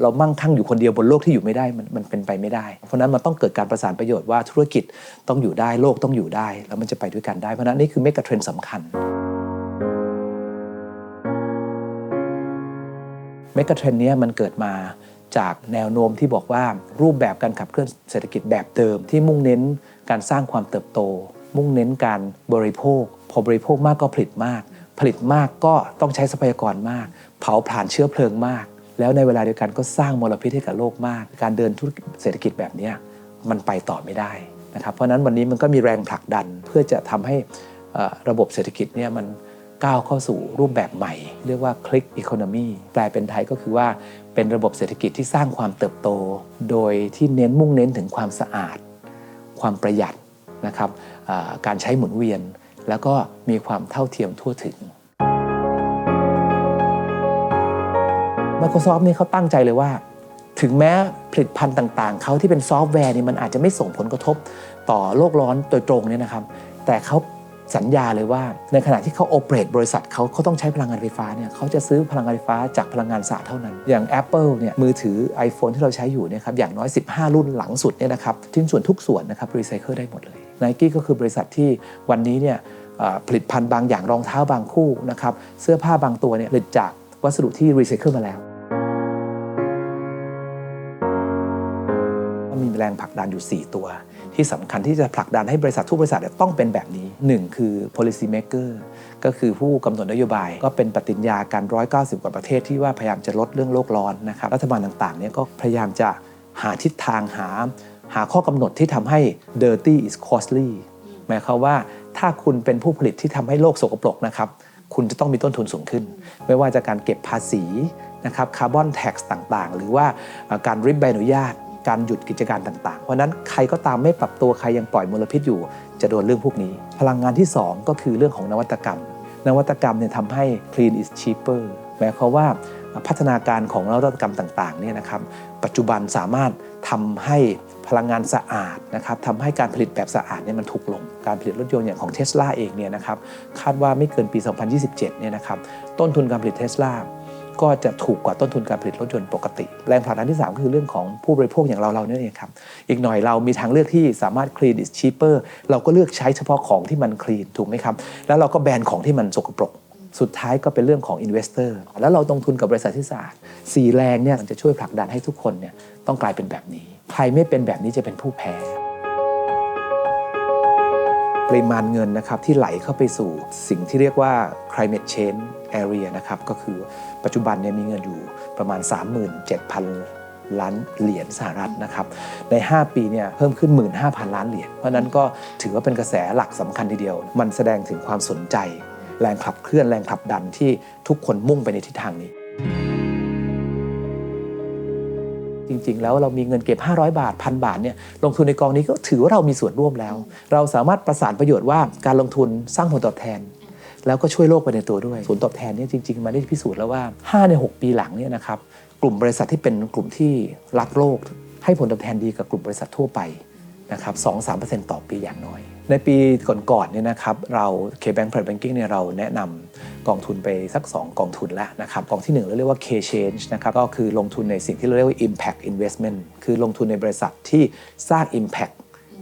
เรามั่งคั่งอยู่คนเดียวบนโลกที่อยู่ไม่ได้มันมันเป็นไปไม่ได้ เพราะนั้นมันต้องเกิดการประสานประโยชน์ว่าธุรกิจต้องอยู่ได้โลกต้องอยู่ได้ แล้วมันจะไปด้วยกันได้เพราะฉะนั้นนี่คือเมกะเทรนด์สำคัญเมกะเทรนด์นี้มันเกิดมาจากแนวโน้มที่บอกว่ารูปแบบการขับเคลื่อนเศรษฐกิจแบบเดิม ที่มุ่งเน้นการสร้างความเติบโต มุ่งเน้นการบริโภค พอบริโภคมากก็ผลิตมาก ผลิตมากก็ต้องใช้ทรัพยากรมาก เผาผลาญเชื้อเพลิงมาก แล้วในเวลาเดียวกันก็สร้างมลพิษให้กับโลกมาก การเดินธุรกิจเศรษฐกิจแบบนี้มันไปต่อไม่ได้นะครับเพราะนั้นวันนี้มันก็มีแรงผลักดันเพื่อจะทำให้ระบบเศรษฐกิจเนี่ยมันก้าวเข้าสู่รูปแบบใหม่ เรียกว่าคลิกอีโคโนมีแปลเป็นไทยก็คือว่าเป็นระบบเศรษฐกิจที่สร้างความเติบโต โดยที่เน้นมุ่งเน้นถึงความสะอาด ความประหยัดนะครับการใช้หมุนเวียน แล้วก็มีความเท่าเทียมทั่วถึง Microsoft นี่เขาตั้งใจเลยว่า ถึงแม้ผลิตภัณฑ์ต่างๆ เขาที่เป็นซอฟต์แวร์นี่มันอาจจะไม่ส่งผลกระทบต่อโลกร้อนโดยตรงเนี่ยนะครับ แต่เขาสัญญาเลยว่า ในขณะที่เขาโอเปรตบริษัทเขาเขาต้องใช้พลังงานไฟฟ้าเนี่ยเขาจะซื้อพลังงานไฟฟ้าจากพลังงานสะอาดเท่านั้น อย่าง Apple เนี่ยมือถือ iPhone ที่เราใช้อยู่เนี่ยครับอย่างน้อย 15 รุ่นหลังสุดเนี่ยนะครับชิ้นส่วนทุกส่วนนะครับรีไซเคิลได้หมดเลย Nike ก็คือบริษัทที่วันนี้เนี่ยผลิตภัณฑ์บางอย่างรองเท้าบางคู่นะครับเสื้อผ้าบางตัวเนี่ยผลิตจากวัสดุที่รีไซเคิลมาแล้ว มีแรงผลักดันอยู่ 4 ตัว ที่สำคัญที่จะผลักดันให้บริษัททุกบริษัทต้องเป็นแบบนี้ 1 คือ policy maker ก็คือผู้กำหนดนโยบาย ก็เป็นปฏิญญาการ 190 กว่าประเทศที่ว่าพยายามจะลดเรื่องโลกร้อนนะครับรัฐบาลต่างๆเนี่ยก็พยายามจะหาทิศทางหา หาข้อกำหนดที่ทำให้ dirty is costly หมายความว่าถ้าคุณเป็นผู้ผลิตที่ทำให้โลกสกปรกนะครับคุณจะต้องมีต้นทุนสูงขึ้น ไม่ว่าจะการเก็บภาษีนะครับคาร์บอนแท็กต่างๆ หรือว่าการริบใบอนุญาต การหยุดกิจการต่างๆ เพราะนั้นใครก็ตามไม่ปรับตัวใครยังปล่อยมลพิษอยู่ จะโดนเรื่องพวกนี้ พลังงานที่ 2 ก็คือเรื่องของนวัตกรรม นวัตกรรมเนี่ยทำให้ clean is cheaper หมายความว่าพัฒนาการของนวัตกรรมต่างๆเนี่ยนะครับปัจจุบันสามารถทำให้พลังงานสะอาดนะครับทำให้การผลิตแบบสะอาดเนี่ยมันถูกลง การผลิตรถยนต์อย่างของเทสลาเองเนี่ยนะครับคาดว่าไม่เกินปี 2027เนี่ยนะครับต้นทุนการผลิตเทสลา ก็จะถูกกว่าต้นทุนการผลิตรถยนต์ปกติ แรงผลักดันที่ 3 ก็คือเรื่องของผู้บริโภคอย่างเราเราเนี่ยเองครับ อีกหน่อยเรามีทางเลือกที่สามารถ clean is cheaper เราก็เลือกใช้เฉพาะของที่มัน clean ถูกไหมครับ แล้วเราก็แบนของที่มันสกปรกสุดท้ายก็เป็นเรื่องของ investor แล้วเราลงทุนกับบริษัทที่สะอาดสี่แรงเนี่ยมันจะช่วยผลักดันให้ทุกคนเนี่ยต้องกลายเป็นแบบนี้ ใครไม่เป็นแบบนี้จะเป็นผู้แพ้ ริมาณเงินนะครับที่ไหลเข้าไปสู่สิ่งที่เรียกว่า climate change area นะครับก็คือปัจจุบันเนี่ยมีเงินอยู่ประมาณ 37,000 ล้านเหรียญสหรัฐนะครับใน 5 ปีเนี่ยเพิ่มขึ้น 15,000 ล้านเหรียญเพราะนั้นก็ถือว่าเป็นกระแสหลักสำคัญทีเดียว มันแสดงถึงความสนใจ แรงขับเคลื่อนแรงผลักดันที่ทุกคนมุ่งไปในทิศทางนี้ จริงๆ แล้วเรามีเงินเก็บ 500 บาทพันบาทเนี่ยลงทุนในกองนี้ก็ถือว่าเรามีส่วนร่วมแล้ว เราสามารถประสานประโยชน์ว่าการลงทุนสร้างผลตอบแทน แล้วก็ช่วยโลกไปในตัวด้วยผลตอบแทนเนี่ยจริงๆ มาได้พิสูจน์แล้วว่า 5 ใน 6 ปีหลังเนี่ยนะครับกลุ่มบริษัทที่เป็นกลุ่มที่รักโลก ให้ผลตอบแทนดีกับกลุ่มบริษัททั่วไปนะครับ2-3%ต่อปีอย่างน้อย ในปีก่อนๆเนี่ยนะครับเรา K-Bank Private Banking เนี่ยเราแนะนำกองทุนไปสัก 2 กองทุนแล้วนะครับกองที่ 1 เราเรียกว่า K-Change นะครับก็คือลงทุนในสิ่งที่เราเรียกว่า Impact Investment คือลงทุนในบริษัทที่สร้าง Impact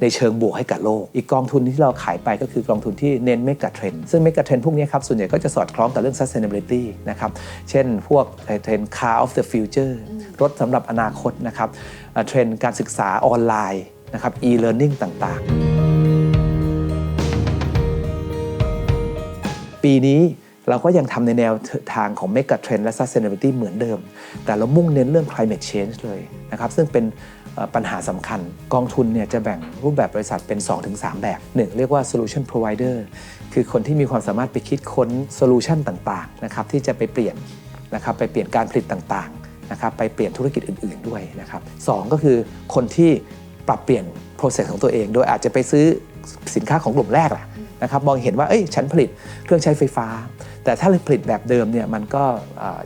ในเชิงบวกให้กับโลก อีกกองทุนที่เราขายไปก็คือกองทุนที่เน้นเมกะเทรนซึ่งเมกะเทรนพวกนี้ครับ ส่วนใหญ่ก็จะสอดคล้องกับเรื่อง sustainability นะครับ เช่นพวกเทรน car of the future รถสำหรับอนาคตนะครับ เทรนการศึกษาออนไลน์นะครับ e-learning ต่างๆ ปีนี้เราก็ยังทำในแนวทางของ Mega Trend และ Sustainability เหมือนเดิม แต่เรามุ่งเน้นเรื่อง climate change เลยนะครับซึ่งเป็นปัญหาสำคัญ กองทุนเนี่ยจะแบ่งรูปแบบบริษัทเป็น 2-3 แบบ 1 เรียกว่า solution provider คือคนที่มีความสามารถไปคิดค้นโซลูชันต่างๆนะครับที่จะไปเปลี่ยนนะครับไปเปลี่ยนการผลิตต่างๆนะครับไปเปลี่ยนธุรกิจอื่น ๆด้วยนะครับสองก็คือคนที่ปรับเปลี่ยน process ของตัวเอง โดยอาจจะไปซื้อสินค้าของกลุ่มแรกแหละ นะครับมองเห็นว่าเอ้ยฉันผลิตเครื่องใช้ไฟฟ้า แต่ถ้าผลิตแบบเดิมเนี่ยมันก็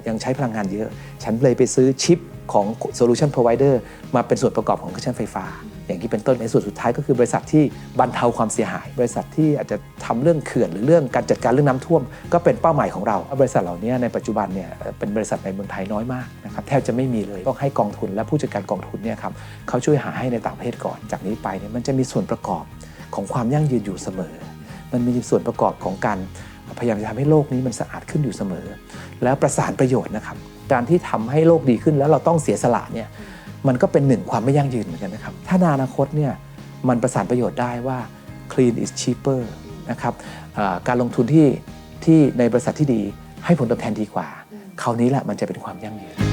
ยังใช้พลังงานเยอะ ฉันเลยไปซื้อชิปของ solution provider มาเป็นส่วนประกอบของเครื่องใช้ไฟฟ้า อย่างที่เป็นต้นในส่วนสุดท้ายก็คือบริษัทที่บรรเทาความเสียหาย บริษัทที่อาจจะทำเรื่องเขื่อนหรือเรื่องการจัดการเรื่องน้ำท่วม ก็เป็นเป้าหมายของเรา บริษัทเหล่านี้ในปัจจุบันเนี่ยเป็นบริษัทในเมืองไทยน้อยมากนะครับแทบจะไม่มีเลยต้องให้กองทุนและผู้จัดการกองทุนเนี่ยครับเขาช่วยหาให้ในต่างประเทศก่อนจากนี้ไปเนี่ยมันจะมีส่วนประกอบของความยั่งยืนอยู่เสมอ มันมีส่วนประกอบของการพยายามจะทำให้โลกนี้มันสะอาดขึ้นอยู่เสมอ แล้วประสานประโยชน์นะครับ การที่ทำให้โลกดีขึ้นแล้วเราต้องเสียสละเนี่ยมันก็เป็นหนึ่งความไม่ยั่งยืนเหมือนกันนะครับ ถ้าในอนาคตเนี่ยมันประสานประโยชน์ได้ว่า clean is cheaper นะครับอ่าการลงทุนที่ที่ในบริษัทที่ดีให้ผลตอบแทนดีกว่า คราวนี้แหละมันจะเป็นความยั่งยืน